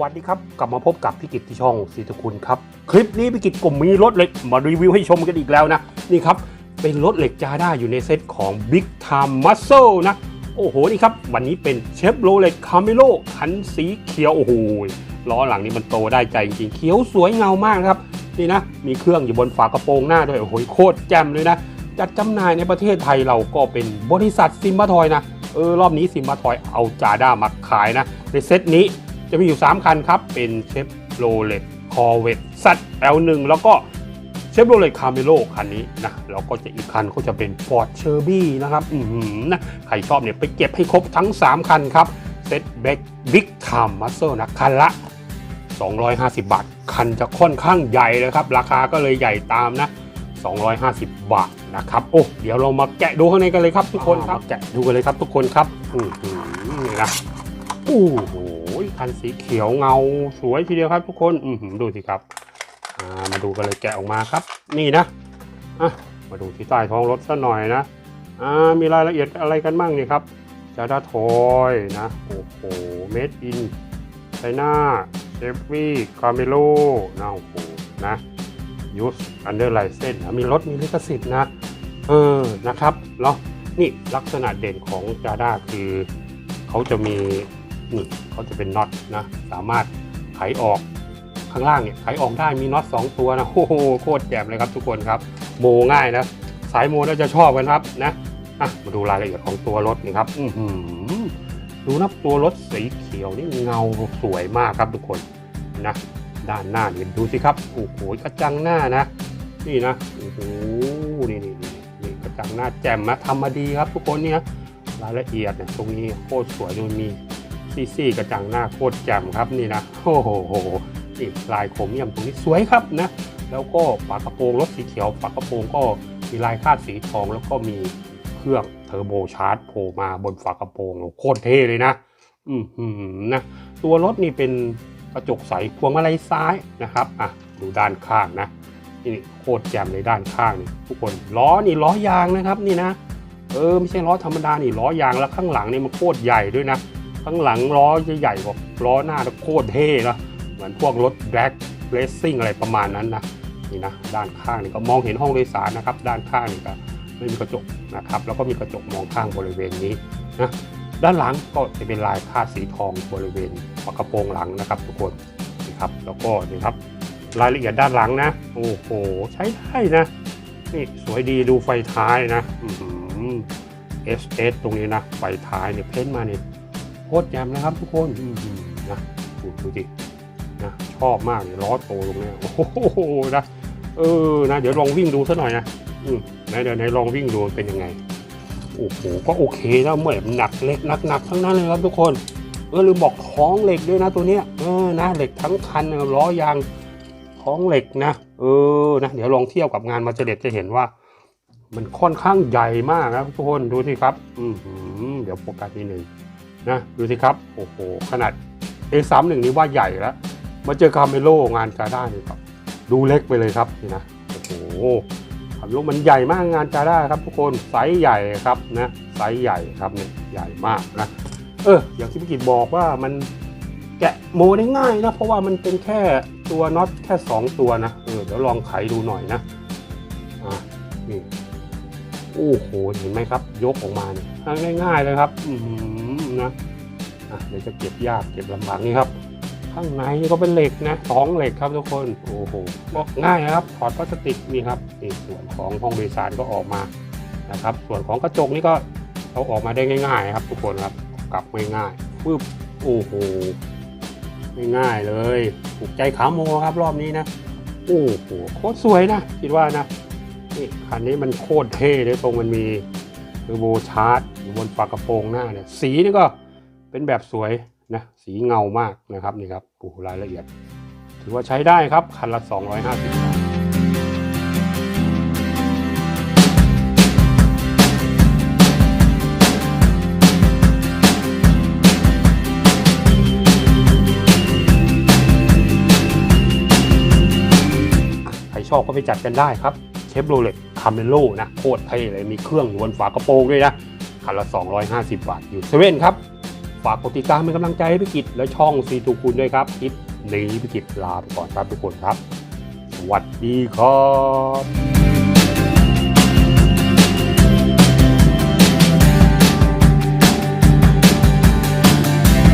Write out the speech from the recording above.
วัสดีครับกลับมาพบกับพี่กิตที่ช่องสีตะคุณครับ คลิปนี้พี่กิตก็มีรถเหล็กมารีวิวให้ชมกันอีกแล้วนะ นี่ครับ เป็นรถเหล็กจาด้าอยู่ในเซตของ Big Time Muscle นะ โอ้โห นี่ครับ วันนี้เป็นเชฟโรเลตคาเมโลคันสีเขียว โอ้โหล้อหลังนี่มันโตได้ใจจริงๆเขียวสวยเงามากนะครับ นี่นะ มีเครื่องอยู่บนฝากระโปรงหน้าด้วย โอ้โหโคตรแจ่มเลยนะ จัดจำหน่ายในประเทศไทยเราก็เป็นบริษัทซิมบาทอยนะเออรอบนี้ซิมบาทอยเอาจาด้ามาขายนะในเซตนี้ จะมีอยู่ 3 คันครับ เป็นเชฟโรเลตคอเวตซัด L1 แล้วก็เชฟโรเลตคาเมโลคันนี้นะแล้วก็จะอีกคันก็จะเป็น Ford c h e r b y นะครับอือหือนะใครชอบเนี่ยไปเก็บให้ครบทั้ง 3 คันครับเซตเบกบิ๊กไทม์มัสเซลนะคันละ 250 บาท คันจะค่อนข้างใหญ่เลยครับ ราคาก็เลยใหญ่ตามนะ 250 บาทนะครับ โอ้ เดี๋ยวเรามาแกะดูข้างในกันเลยครับทุกคนครับ แกะดูกันเลยครับทุกคนครับ อือหือนี่นะโอ้โห คันสีเขียวเงาสวยทีเดียวครับทุกคนอืดูสิครับามาดูกันเลยแกะออกมาครับ นี่นะอะมาดูที่ใต้ท้องรถซะหน่อยนะอ่ามีรายละเอียดอะไรกันบ้างเนี่ยครับจาดาทอยนะโอ้โหเมดอินไชน่าเชฟวี่คาเมโลนะโอ้โหนะยูสอันเดอร์ไลเซนมีรถมีลิขสิทธิ์นะเออนะครับแล้วนี่ลักษณะเด่นของจาด้าคือเขาจะมี นี่เขาจะเป็นน็อตนะสามารถไขออกข้างล่างเนี่ยไขออกได้มีน็อต2 ตัวนะโอ้โหโคตรแจ่มเลยครับทุกคนครับโมง่ายนะสายโมน่าจะชอบกันครับนะอะมาดูรายละเอียดของตัวรถนี่ครับอืดูนะตัวรถสีเขียวนี่เงาสวยมากครับทุกคนนะด้านหน้านี่ดูสิครับโอ้โหกระจังหน้านะ นี่นะโอ้โหนี่นี่นี่นี่กระจังหน้าแจ่มนะทำมาดีครับ ทุกคนเนี่ยรายละเอียดเนี่ยตรงนี้โคตรสวยเลยมี ซี่ๆกระจังหน้าโคตรแจ่มครับนี่นะโอ้โหนี่ลายโครเมียมตรงนี้สวยครับนะแล้วก็ฝากระโปรงรถสีเขียวฝากระโปรงก็มีลายคาดสีทองแล้วก็มีเครื่องเทอร์โบชาร์จโผล่มาบนฝากระโปรงโคตรเท่เลยนะอืมนะตัวรถนี่เป็นกระจกใสพวงมาลัยซ้ายนะครับอะดูด้านข้างนะนี่โคตรแจ่มเลยด้านข้างนี่ทุกคนล้อนี่ล้อยางนะครับนี่นะเออไม่ใช่ล้อธรรมดานี่ล้อยางแล้วข้างหลังนี่มันโคตรใหญ่ด้วยนะ ข้างหลังล้อจะใหญ่กว่าล้อหน้าโคตรเท่นะเหมือนพวกรถแบล็กเรซซิ่งอะไรประมาณนั้นนะนี่นะด้านข้างนี่ก็มองเห็นห้องโดยสารนะครับ ด้านข้างนี่ก็ไม่มีกระจกนะครับ แล้วก็มีกระจกมองข้างบริเวณนี้นะด้านหลังก็จะเป็นลายคาดสีทองบริเวณฝากระโปรงหลังนะครับ ทุกคนนี่ครับแล้วก็นี่ครับรายละเอียดด้านหลังนะ โอ้โหใช้ได้นะนี่สวยดีดูไฟท้ายนะเอสเอสตรงนี้นะไฟท้ายเนี่ยเพ้นมาเนี่ย โคตรแจ่มนะครับทุกคนอื้อหือนะดูดูดินะชอบมากเลยล้อโตตรงเนี้ยโอ้โหนะเออนะเดี๋ยวลองวิ่งดูสักหน่อยนะอืมไหนเดี๋ยวไหนลองวิ่งดูเป็นยังไงโอ้โหก็โอเคนะเหมือนหนักเล็กหนักหนักทั้งนั้นเลยครับทุกคนเออลืมบอกท้องเหล็กด้วยนะตัวเนี้ยเออนะเหล็กทั้งคันนะล้อยางท้องเหล็กนะเออนะเดี๋ยวลองเทียบกับงานมาเจเด็ดจะเห็นว่า มันค่อนข้างใหญ่มากนะทุกคนดูสิครับ อือหือเดี๋ยวโฟกัสนิดหนึ่ง นะดูสิครับ โอ้โห ขนาด A31 นี่ว่าใหญ่แล้ว มาเจอคาเมโลงานจาด้านี่ครับ ดูเล็กไปเลยครับนี่นะ โอ้โหคาเมโลมันใหญ่มากงานจาด้าครับทุกคนไซส์ใหญ่ครับนะไซส์ใหญ่ครับเนี่ยใหญ่มากนะ เออ อย่างที่พี่กิตบอกว่ามันแกะโมได้ง่ายนะเพราะว่ามันเป็นแค่ตัวน็อตแค่ 2 ตัวนะเออเดี๋ยวลองไขดูหน่อยนะอ่านี่โอ้โหเห็นไหมครับ ยกออกมาเนี่ยง่ายๆเลยครับ อืม นะะเดี๋ยวจะเก็บยากเก็บลำบากนี่ครับข้างในนี่ก็เป็นเหล็กนะท้องเหล็กครับทุกคนโอ้โหก็ง่ายนะครับถอดพลาสติกนี่ครับนี่ส่วนของห้องโดยสารก็ออกมานะครับ ส่วนของกระจกนี่ก็เอาออกมาได้ง่าย ๆ ครับ ทุกคนครับกลับง่ายๆปึ๊บโอ้โหง่ายๆเลยถูกใจขาโมครับรอบนี้นะโอ้โหโคตรสวยนะคิดว่านะนี่คันนี้มันโคตรเท่เลยตรงมันมี เทอร์โบชาร์จอยู่บนฝากระโปรงหน้าเนี่ยสีนี่ก็เป็นแบบสวยนะสีเงามากนะครับนี่ครับโอ้รายละเอียด ถือว่าใช้ได้ครับ คันละ 250บาทใครชอบก็ไปจัดกันได้ครับ ฟโรเลตคาเมโลนะโคตรเท่เลยมีเครื่องอยู่บนฝากระโปรงด้วยนะคันละ 250 บาทอยู่เซเว่นครับ ฝากกดติดตามเป็นกำลังใจให้พิกิจและช่องซีทูคุณด้วยครับคลิปนี้พิกิจลาไปก่อนครับทุกคนครับ สวัสดีครับ